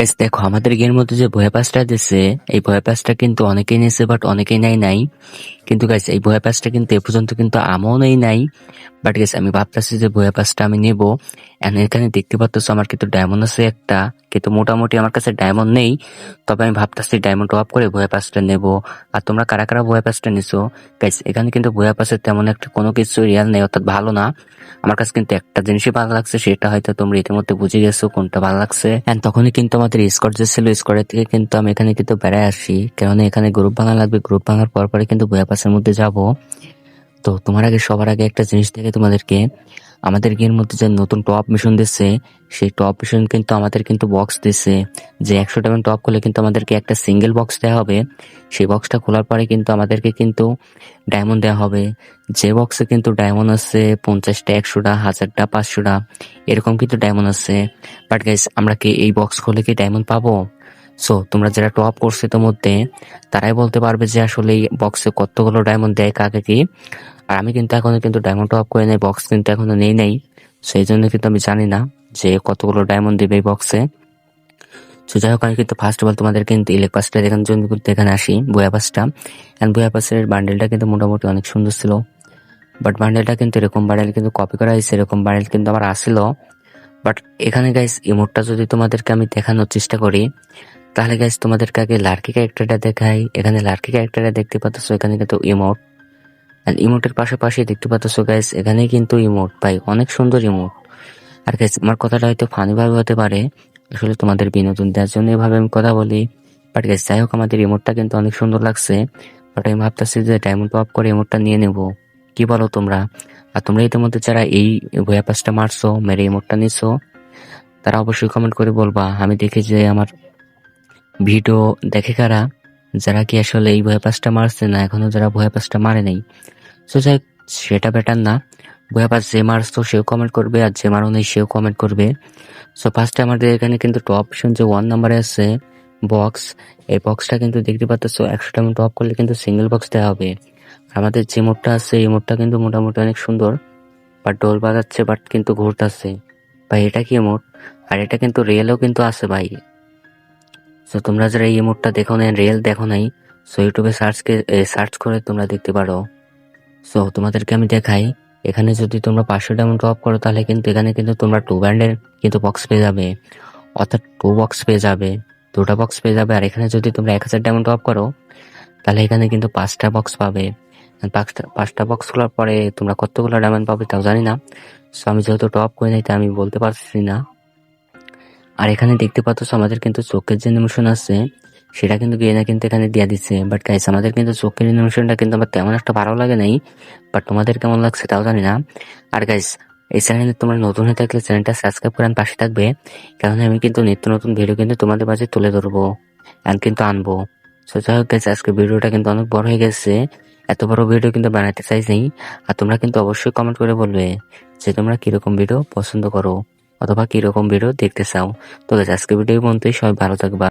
Guys দেখো, আমাদের গেমের মধ্যে যে ভয় পাসটা দিছে, এই ভয় পাসটা কিন্তু অনেকেই নিয়েছে বাট অনেকেই নাই নাই। কিন্তু গাইস এই ভয় পাসটা কিন্তু এ পর্যন্ত কিন্তু আমও নেই নাই। বাট গাইস আমি ভাবতেছি যে ভয় পাসটা আমি নেব। এখানে দেখতে পাচ্ছ আমার কিন্তু ডায়মন্ড আছে একটা। কিন্তু মোটামুটি আমার কাছে ডায়মন্ড নেই। তবে আমি ভাবতেছি ডায়মন্ড অফ করে ভয় পাসটা নেব। আর তোমরা কারা কারা ভয় পাসটা নিছো? গাইস এখানে কিন্তু ভয় পাসের তেমন একটা কোনো কিছু রিয়াল নেই, অর্থাৎ ভালো না। আমার কাছে কিন্তু একটা জিনিসই ভালো লাগছে, সেটা হয়তো তোমরা ইতিমধ্যে বুঝে গেছো কোনটা ভালো লাগছে। এন্ড তখনই কিন্তু আমাদের স্কোয়াড যে ছিল স্কোয়াডের থেকে কিন্তু আমি এখানে কিন্তু বেড়ায় আসি। কারণ এখানে গ্রুপ ভাঙা লাগবে গ্রুপ ভাঙার পর পরে কিন্তু বয়া পাসের মধ্যে যাব। তো তোমার আগে সবার আগে একটা জিনিস থেকে তোমাদেরকে আমাদের গেমের মধ্যে যে নতুন টপ মিশন দিচ্ছে সেই টপ মিশন কিন্তু আমাদের কিন্তু বক্স দিচ্ছে যে একশো ডায়মন্ড টপ করলে কিন্তু আমাদেরকে একটা সিঙ্গেল বক্স দেওয়া হবে। সেই বক্সটা খোলার পরে কিন্তু আমাদেরকে কিন্তু ডায়মন্ড দেওয়া হবে। যে বক্সে কিন্তু ডায়মন্ড আছে পঞ্চাশটা একশোটা হাজারটা পাঁচশোটা এরকম কিন্তু ডায়মন্ড আছে। বাট গাইস আমরা কি এই বক্স খুলে কি ডায়মন্ড পাবো? সো তোমরা যারা টপ করছ মধ্যে, তারাই বলতে পারবে যে আসলে এই বক্সে কতগুলো ডায়মন্ড দেয় কাকে কি। আর আমি কিন্তু এখনও কিন্তু ডায়মন্ড টপ করে নেই বক্স কিন্তু এখনও নেই নাই। সেই জন্য কিন্তু আমি জানি না যে কতগুলো ডায়মন্ড দেবে এই বক্সে তো যাই হোক, আমি কিন্তু ফার্স্ট অফ অল তোমাদের কিন্তু ইলেক পাসটা দেখানোর জন্য কিন্তু এখানে আসি বয়া পাসটা। অ্যান্ড বয়া পাসের বান্ডেলটা কিন্তু মোটামুটি অনেক সুন্দর ছিল। বাট বান্ডেলটা কিন্তু এরকম বান্ডেল কিন্তু কপি করা হয়েছে, এরকম বান্ডেল কিন্তু আমার আসছিল বাট এখানে গাইস ইমোটটা যদি তোমাদেরকে আমি দেখানোর চেষ্টা করি তাহলে গাইস তোমাদেরকে আগে লার্কি ক্যারেক্টারটা দেখাই। এখানে লার্কি ক্যারেক্টারটা দেখতে পাচ্ছ, এখানে কিন্তু ইমোট আর ইমোটের পাশাপাশি দেখতে পাচ্ছ গাইস এখানে কিন্তু ইমোট পাই অনেক সুন্দর ইমোট আর গাইস আমার কথাটা হয়তো ফানি ভাবে হতে পারে। আসলে তোমাদের বিনোদন দেওয়ার জন্য এভাবে আমি কথা বলি। বাট গাইস যাই হোক, আমাদের ইমোটটা কিন্তু অনেক সুন্দর লাগছে। বাট আমি ভাবতেছি যে ডায়মন্ড অফ করে ইমোটটা নিয়ে নেব। কি বলো তোমরা? আর তোমরা ইতিমধ্যে যারা এই ভয়া পাসটা মারছো, মেরে ইমোটটা নিছো, তারা অবশ্যই কমেন্ট করে বলবা। আমি দেখি যে আমার ভিডিও দেখে কারা? যারা কি আসলে এই ভয় পাসটা মারছে না? এখনও যারা ভয় পাসটা মারে নাই। সো যাই সেটা বেটার না। ভয় পাস যে মারছো সেও কমেন্ট করবে আর যে মারো নেই সেও কমেন্ট করবে। সো ফার্স্টে আমাদের এখানে কিন্তু টপ অপশন যে ওয়ান নাম্বারে আছে বক্স এই বক্সটা কিন্তু দেখতে পাচ্ছ একশো টাকা টপ করলে কিন্তু সিঙ্গেল বক্স দেওয়া হবে। আমাদের যে মোডটা আছে, এই মোডটা কিন্তু মোটামুটি অনেক সুন্দর। বাট ডোল বাজাচ্ছে বাট কিন্তু ঘুরতেছে। ভাই, এটা কি মোড আর এটা কিন্তু রিয়েলও কিন্তু আছে ভাই। সো তোমরা যারা এই মোডটা দেখো নাই রিয়েল দেখো নাই সো ইউটিউবে সার্চ সার্চ করে তোমরা দেখতে পারো। সো তোমাদেরকে আমি দেখাই, এখানে যদি তোমরা পাঁচশো ডায়মন্ড টপ করো, তাহলে কিন্তু এখানে কিন্তু তোমরা টু ব্যান্ডের কিন্তু বক্স পেয়ে যাবে। অর্থাৎ টু বক্স পেয়ে যাবে, দুটা বক্স পেয়ে যাবে, আর এখানে যদি তোমরা এক হাজার ডায়মন্ড টপ করো, তাহলে এখানে কিন্তু পাঁচটা বক্স পাবে। পাঁচটা পাঁচটা বক্স খোলার পরে তোমরা কতগুলো ডায়মন্ড পাবে তাও জানি না। সো আমি যেহেতু টপ করে নাই, তাই আমি বলতে পারছি না। আর এখানে দেখতে পাচ্ছ আমাদের কিন্তু চোখের যে নিমোশন আছে সেটা কিন্তু গিয়ে কিন্তু এখানে দিয়ে দিচ্ছে বাট গাইস আমাদের কিন্তু চোখের নিমোশনটা কিন্তু আমার তেমন একটা ভালো লাগে নাই বাট তোমাদের কেমন লাগছে তাও জানি না। আর গাইস এই চ্যানেলে তোমরা নতুন হয়ে থাকলে চ্যানেলটা সাবস্ক্রাইব করে পাশে থাকবে কারণ আমি কিন্তু নিত্য নতুন ভিডিও কিন্তু তোমাদের মাঝে তুলে ধরবো and কিন্তু আনব। সো যাই হোক guys, আজকে ভিডিওটা কিন্তু অনেক বড় হয়ে গেছে এত বড় ভিডিও কিন্তু বানাতে চাইছি আর তোমরা কিন্তু অবশ্যই কমেন্ট করে বলবে যে তোমরা কীরকম ভিডিও পছন্দ করো। অথবা কীরকম ভিডিও দেখতে চাও। তো আজকে ভিডিও পর্যন্তই। সবাই ভালো থাকবা।